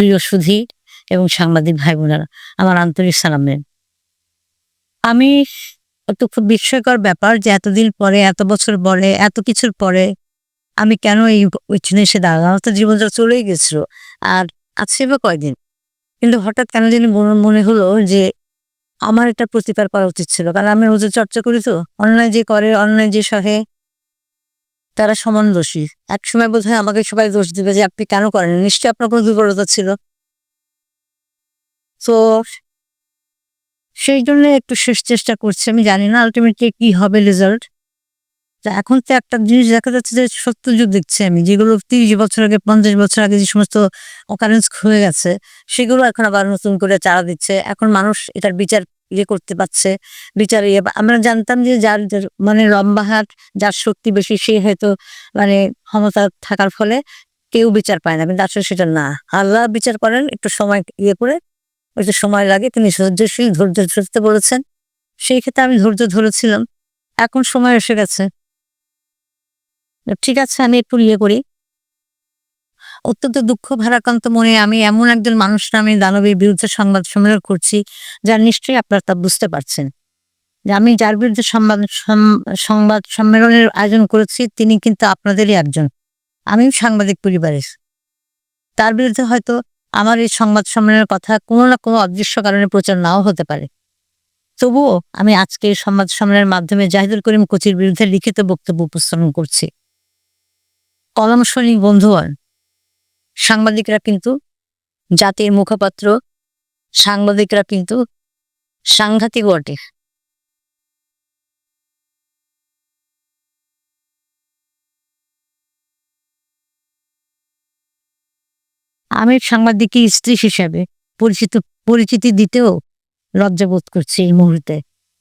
প্রিয় সুধী এবং সাংবাদিক ভাই বোনেরা আমার আন্তরিক সালাম আমি একটু খুব বিস্ময়কর ব্যাপার যে এতদিন পরে, এত বছর পরে, এত কিছুর পরে আমি কেন এই ওইখানে এসে দাঁড়ালাম? আমার তো জীবনটা চলেই গেছিল। আর আছে বা কয়দিন? কিন্তু হঠাৎ কেন মনে- মনে হলো যে আমার এটা প্রতিকার করা উচিত ছিল। কারণ আমি রোজে চর্চা করি তো, অন্যায় যে করে, অন্যায় যে সহে তারা সমান দোষী এক সময় বোধ হয় আমাকে সবাই দোষ দিবে যে আপনি কেন করেন। নিশ্চয়ই আপনার কোনো দুর্বলতা ছিল। তো সেই জন্য একটু শেষ চেষ্টা করছি। আমি জানি না আলটিমেটলি কি হবে রেজাল্ট তা এখন তো একটা জিনিস দেখা যাচ্ছে যে সত্য যুগ দেখছি আমি। যেগুলো তিরিশ বছর আগে, পঞ্চাশ বছর আগে যে সমস্ত অকারেন্স হয়ে গেছে, সেগুলো এখন আবার নতুন করে চারা দিচ্ছে। এখন মানুষ এটার বিচার ইয়ে করতে পারছে। বিচার ইয়ে আমরা জানতাম যে যার মানে লম্বাহাট যার শক্তি বেশি, সে হয়তো মানে ক্ষমতা থাকার ফলে কেউ বিচার পায় না। কিন্তু আসলে সেটা না। আল্লাহ বিচার করেন, একটু সময় ইয়ে করে, একটু সময় লাগে। তিনি ধৈর্যশীল ধৈর্য ধরতে বলেছেন। সেই ক্ষেত্রে আমি ধৈর্য ধরেছিলাম। এখন সময় এসে গেছে। ঠিক আছে, আমি একটু ইয়ে করি। অত্যন্ত দুঃখ ভারাক্রান্ত মনে আমি এমন একজন মানুষ নামে দানবীর বিরুদ্ধে সংবাদ সম্মেলন করছি, যা নিশ্চয়ই আপনারা তা বুঝতে পারছেন। আমি যার বিরুদ্ধে সংবাদ সংবাদ সম্মেলনের আয়োজন করেছি, তিনি কিন্তু আপনাদেরই একজন। আমিও সাংবাদিক পরিবারের। তার বিরুদ্ধে হয়তো আমার এই সংবাদ সম্মেলনের কথা কোনো না কোনো অদৃশ্য কারণে প্রচার নাও হতে পারে। তবুও আমি আজকে এই সংবাদ সম্মেলনের মাধ্যমে জাহিদুল করিম কোচির বিরুদ্ধে লিখিত বক্তব্য উপস্থাপন করছি। কলম সৈনিক বন্ধুগণ সাংবাদিকরা কিন্তু জাতির মুখপাত্র, সাংবাদিকরা কিন্তু সাংঘাতিক বটে। আমি সাংবাদিকের স্ত্রী হিসাবে পরিচিত, পরিচিতি দিতেও লজ্জা বোধ করছি এই মুহূর্তে।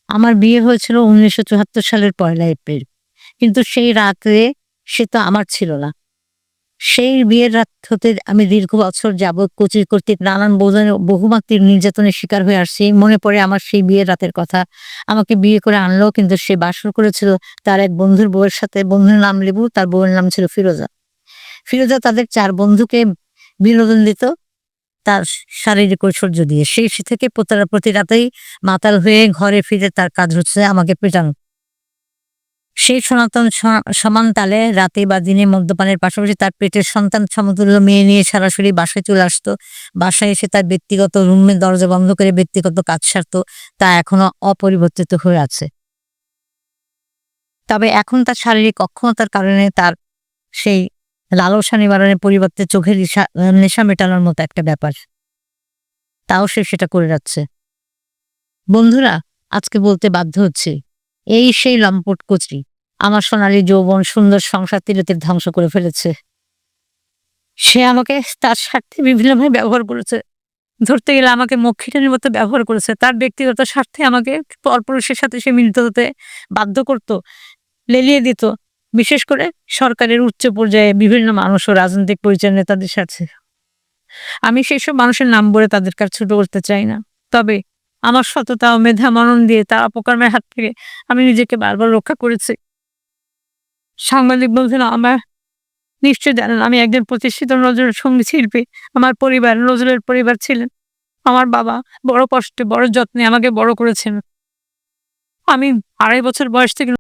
আমার বিয়ে হয়েছিল উনিশশো চুয়াত্তর সালের পয়লা এপ্রিল, কিন্তু সেই রাতে সে তো আমার ছিল না। সেই বিয়ের রাত হতে আমি দীর্ঘ বছর যাবৎ কোচির কর্তৃক নানান বহুমাত্রিক নির্যাতনের শিকার হয়ে আসছি। মনে পড়ে আমার সেই বিয়ের রাতের কথা। আমাকে বিয়ে করে আনলো, কিন্তু সে বাসর করেছিল তার এক বন্ধুর বউয়ের সাথে। বন্ধুর নাম লেবু, তার বউয়ের নাম ছিল ফিরোজা। ফিরোজা তাদের চার বন্ধুকে বিনোদন দিত তার শারীরিক ঐশ্বর্য দিয়ে। সেই থেকে প্রতি রাতেই মাতাল হয়ে ঘরে ফিরে তার কাজ হচ্ছে আমাকে পেটানো। সেই সনাতন সমান তালে রাতে বা দিনে মদ্যপানের পাশাপাশি তার পেটের সন্তান সমতুল্য মেয়ে নিয়ে সরাসরি বাসায় চলে আসতো। বাসায় এসে তার ব্যক্তিগত রুমের দরজা বন্ধ করে ব্যক্তিগত কাজ সারতো। তা এখনও অপরিবর্তিত হয়ে আছে। তবে এখন তার শারীরিক অক্ষমতার কারণে তার সেই লালসা নিবারণের পরিবর্তে চোখের নেশা মেটানোর মতো একটা ব্যাপার। তাও সে সেটা করে যাচ্ছে। বন্ধুরা, আজকে বলতে বাধ্য হচ্ছে, এই সেই লম্পট কচি আমার সোনালী যৌবন সুন্দর সংসার তিলতের ধ্বংস করে ফেলেছে। সে আমাকে তার স্বার্থে বিভিন্নভাবে ব্যবহার করেছে। ধরতে গেলে আমাকে মক্ষিটানির মতো ব্যবহার করেছে। তার ব্যক্তিগত স্বার্থে আমাকে পরপুরুষের সাথে সে মিলিত হতে বাধ্য করত, লেলিয়ে দিত। বিশেষ করে সরকারের উচ্চ পর্যায়ে বিভিন্ন মানুষ ও রাজনৈতিক পরিচয় নেতাদের সাথে। আমি সেই সব মানুষের নাম বলে তাদের কাছে ছোট করতে চাই না। তবে আমার সততা ও মেধা মনন দিয়ে তার অপকর্মের হাত থেকে আমি নিজেকে বারবার রক্ষা করেছি। সাংবাদিক বলছেন, আমার নিশ্চয় জানেন, আমি একজন প্রতিষ্ঠিত নজরুল সংগীত শিল্পী। আমার পরিবার, নজরুলের পরিবার ছিলেন। আমার বাবা বড় কষ্টে, বড় যত্নে আমাকে বড় করেছেন। আমি আড়াই বছর বয়স থেকে